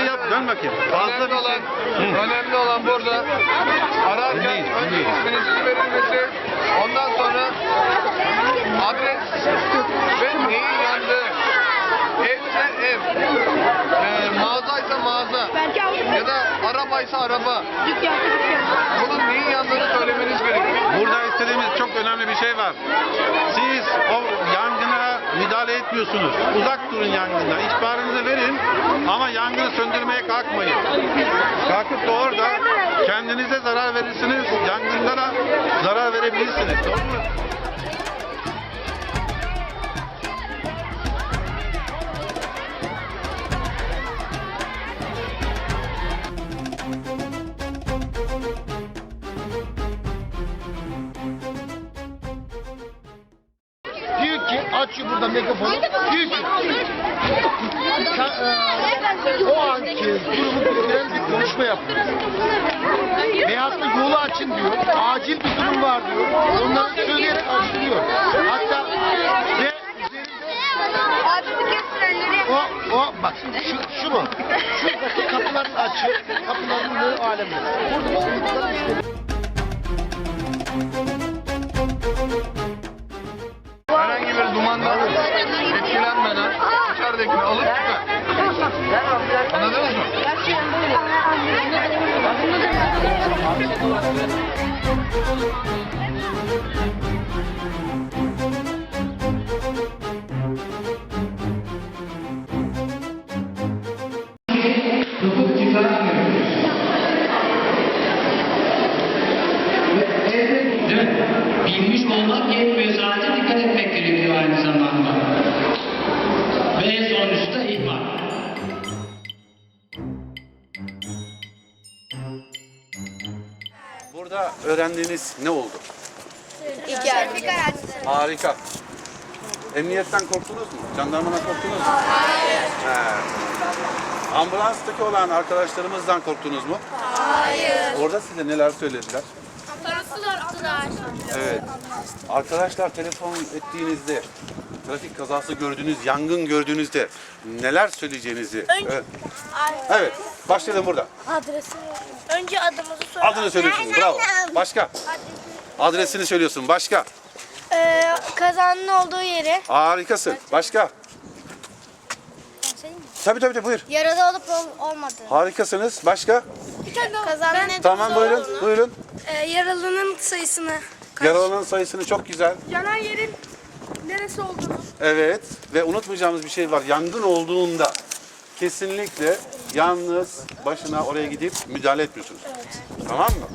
şey yap. Dön bakayım. Fazla Önemli bir olan, şey. Önemli olan burada ararken önce isminizin verilmesi, ondan sonra adres ve neyin yandığı. Evse ev, e, mağazaysa mağaza ya da arabaysa araba. Bunun neyin yandığını söylemeniz gerekiyor. Burada istediğimiz çok önemli bir şey var. Siz o yangına müdahale etmiyorsunuz. Uzak durun yangından. İhbarınızı verin ama yangını söndürmeye kalkmayın. Kalkıp da orada kendinize zarar verirsiniz, yangınlara zarar verebilirsiniz. Doğru mu? Diyor ki "Ka- e, o anki durumu bildiren bir konuşma yapıyor. Veyahut da yolu açın diyor. Acil bir durum var diyor. Onları söyleyerek açılıyor. Hatta ve o, o bak şu, şu mu? Şuradaki kapıların açık. Kapıların bu alemde. Burada içeridekini alıp çıkar. Anladınız mı? hukuk en da ihmal. Burada öğrendiğiniz ne oldu? Hikaye. Harika. Emniyetten korktunuz mu? Jandarmadan korktunuz mu? Hayır. Ambulanstaki olan arkadaşlarımızdan korktunuz mu? Hayır. Orada size neler söylediler? Parasılar attılar. Evet. Arkadaşlar telefon ettiğinizde, trafik kazası gördüğünüz, yangın gördüğünüzde neler söyleyeceğinizi... Evet. Evet. Başlayalım burada. Adresi. Önce adımızı sor. Adını söylüyorsun. Bravo. Başka? Adresini söylüyorsun. Başka? Ee, kazanın olduğu yeri. Harikasın. Başka? Tabii tabii tabii buyur. Yaralı olup ol- olmadığı. Harikasınız. Başka? Kazanın ne Tamam buyurun. Buyurun. Ee, yaralının sayısını. Yaralanan sayısını çok güzel. Yanan yerin neresi olduğunu. Evet. Ve unutmayacağımız bir şey var. Yangın olduğunda kesinlikle yalnız başına oraya gidip müdahale etmiyorsunuz. Tamam mı?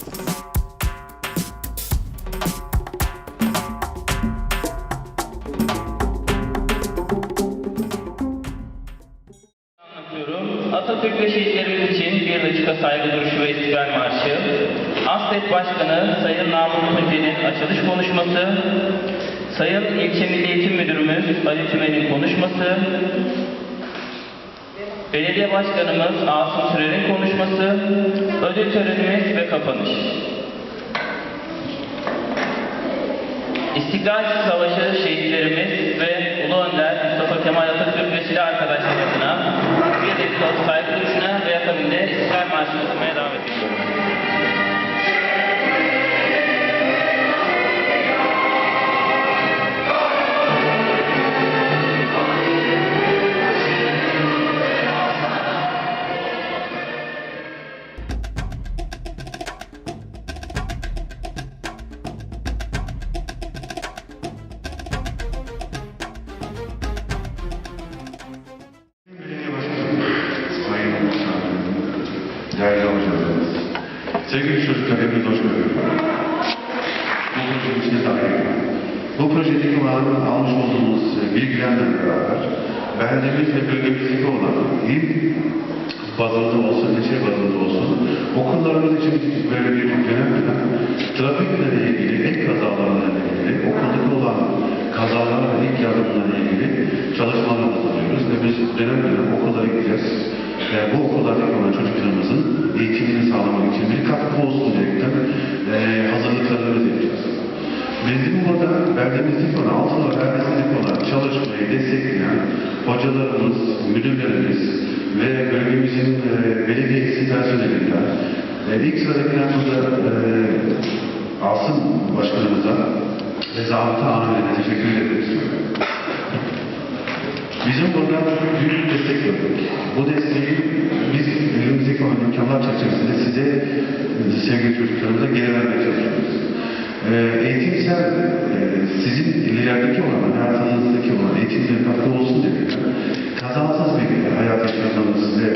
Anlatıyorum. Atatürk ve şehitlerimiz için bir dakika saygı duruşu ve istiklal marşı. ASTET Başkanı Sayın Namık Tunci'nin açılış konuşması. Sayın İlçe Milli Eğitim Müdürümüz Ali Tümen'in konuşması. Belediye Başkanımız Asım Sürer'in konuşması. Ödül törenimiz ve kapanış. İstiklal Savaşı şehitlerimiz ve Ulu Önder Mustafa Kemal Atatürk ve silah arkadaşları adına bir dakikalık saygı duruşuna ve akabinde İstiklal Marşı'nı okumaya sevgili çocuklar hepiniz hoş geldiniz. Bu projenin içine dahil. Bu projedeki var almış olduğumuz bilgilerle beraber beldemiz ve bölgemizdeki olan il bazında olsun, ilçe bazında olsun okullarımız için böyle bir dönem dönem trafikle ilgili, ek kazalarla ilgili, okuldaki olan kazalarla ilk yardımlarla ilgili çalışmalar hazırlıyoruz ve biz dönem dönem okullara gideceğiz. Ve bu okullardaki olan çocuklarımızın eğitimini sağlamak için bir katkı olsun diyerekten eee hazırlıklarımızı yapacağız. Bizim burada verdiğimiz olan, altılı verdiğimiz olan çalışmayı destekleyen hocalarımız, müdürlerimiz ve bölgemizin e, belediyesi personelinden e, ilk sıradakiler burada e, Asım Başkanımıza ve Zabıta Amirine teşekkür ederiz. Bizim burada büyük bir destek gördük. Bu desteği biz elimizdeki olan imkanlar çerçevesinde size sevgili çocuklarımıza geri vermeye çalışıyoruz. Ee, eğitimsel e, sizin ilerideki olan, hayatınızdaki olan eğitimde katkı olsun diye kazansız bir hayat yaşamanız ve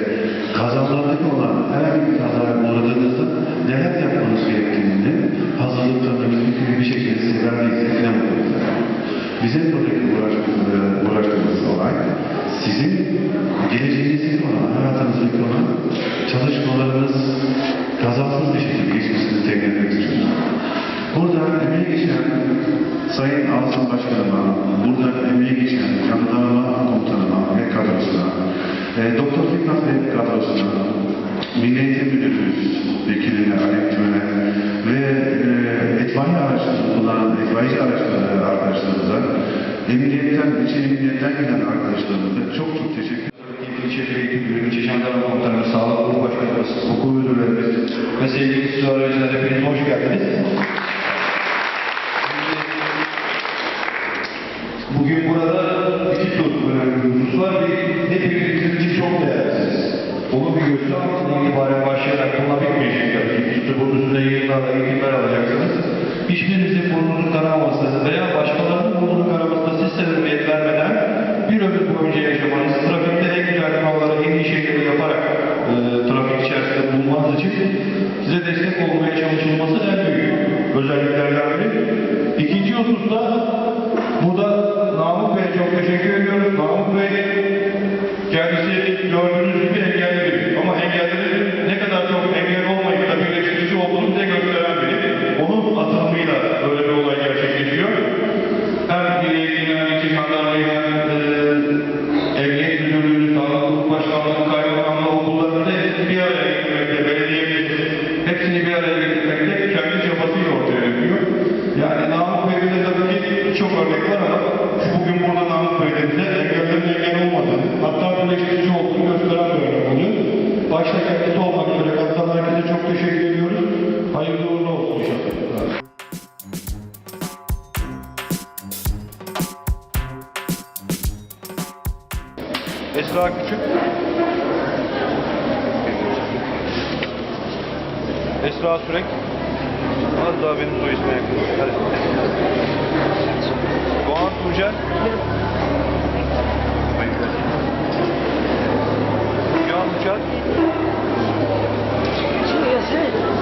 Burada emeği geçen Sayın Asım Başkanıma, burada emeği geçen jandarma komutanıma ve kadrosuna, e, Doktor Fikret Bey kadrosuna, Milli Eğitim Müdürümüz vekiline, Alektim'e ve e, itfaiye araçları kullanan itfaiyeci araçları arkadaşlarımıza, emniyetten, için emniyetten gelen arkadaşlarımıza çok çok teşekkür ederim. İlçe Eğitim Müdürü, İlçe Jandarma Komutanımız, Sağlık Kurum Başkanımız, okul müdürlerimiz ve sevgili siz öğrenciler hepiniz hoş geldiniz. Bugün burada iki tur önemli husus var. Bir, hepiniz bizim için çok değerlisiniz. Onu bir göster altından itibaren başlayarak bununla bitmeyecek tabii. İşte bunun üstünde yayınlarla eğitimler alacaksınız. Hiçbirinizin burnunun kanamasını veya başkalarının burnunun kanamasına siz sebebiyet vermeden bir ömür boyunca yaşamanız, trafikte en güzel kuralları, en iyi şeyleri yaparak e, trafik içerisinde bulmanız için size destek daha küçük. Esra Sürek. Az daha benim soy ismine yakın. Hadi. Doğan Tuğcel. Rüya Uçar. Şimdi yazıyor.